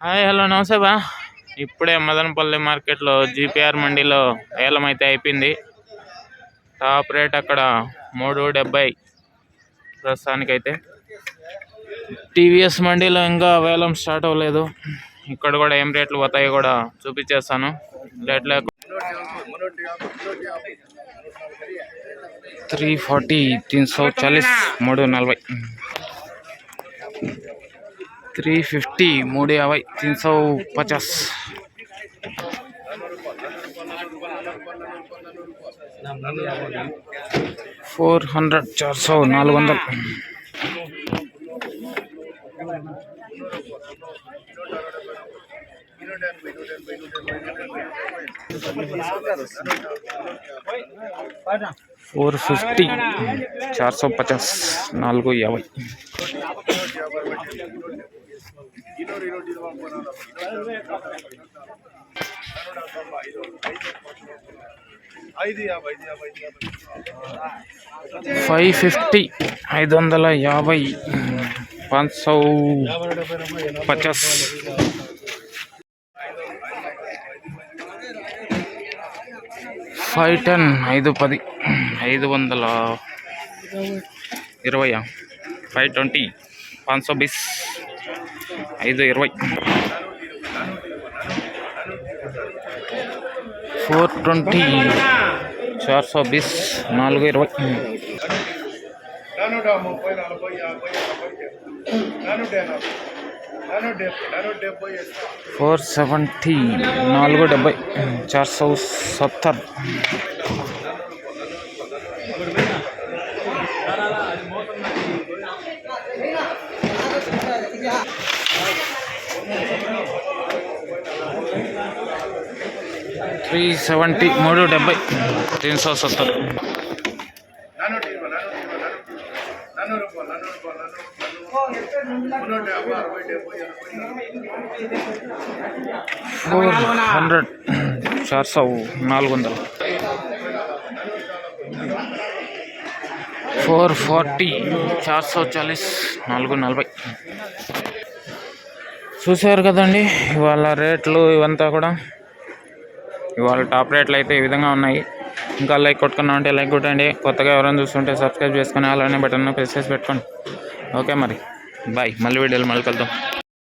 Hi hello నమస్తే బా ఇప్పుడే మదనపల్లి మార్కెట్లో జీపీఆర్ మండీలో ఏలం అయితే అయిపోయింది టాప్ రేట్ అక్కడ మూడు డెబ్బై ప్రస్తుతానికైతే టీవీఎస్ మండీలో ఇంకా వేలం స్టార్ట్ అవ్వలేదు ఇక్కడ కూడా ఏం రేట్లు పోతాయో కూడా చూపించేస్తాను రేట్ లేకుండా త్రీ ఫార్టీ తీన్ సో చాలీస్ మూడు నలభై थ्री फिफ्टी मूड याबाई तीन सौ पचास फोर हंड्रेड चार सौ नाग वंदल फोर फिफ्टी चार सौ पचास नागो याबाई యాభై ఫైవ్ ఫిఫ్టీ ఐదు వందల యాభై పాంచ్ సౌ పచాస్. ఫైవ్ టెన్ ఐదు పది ఐదు వందల ఇరవై ఫైవ్ ట్వంటీ. పాంచ్ సో బీస్ ఐదు ఇరవై. ఫోర్ ట్వంటీ చార్ సో బీస్ నాలుగు ఇరవై. ఫోర్ సెవెంటీ నాలుగు డెబ్బై. చార్ సో సత్తర్ త్రీ సెవెంటీ మూడు డెబ్బై तीन सौ सत्तर నానూట ఇరవై నానూట ఇరవై నానూరు ఫోర్ నాలుగు ఫార్టీ చార్ సో చాలీస్ నాలుగు నలభై. చూసారు కదండి ఇవాళ రేట్లు ఇవంతా కూడా. ఇవాళ టాప్ రేట్లు అయితే ఈ విధంగా ఉన్నాయి. ఇంకా లైక్ కొట్టుకున్నా ఉంటే లైక్ కొట్టండి. కొత్తగా ఎవరైనా చూస్తుంటే సబ్స్క్రైబ్ చేసుకొని అలానే బటన్ ప్రెస్ చేసి పెట్టుకోండి. ఓకే మరి. బాయ్. మళ్ళీ వీడియోలు మళ్ళీ కలుద్దాం.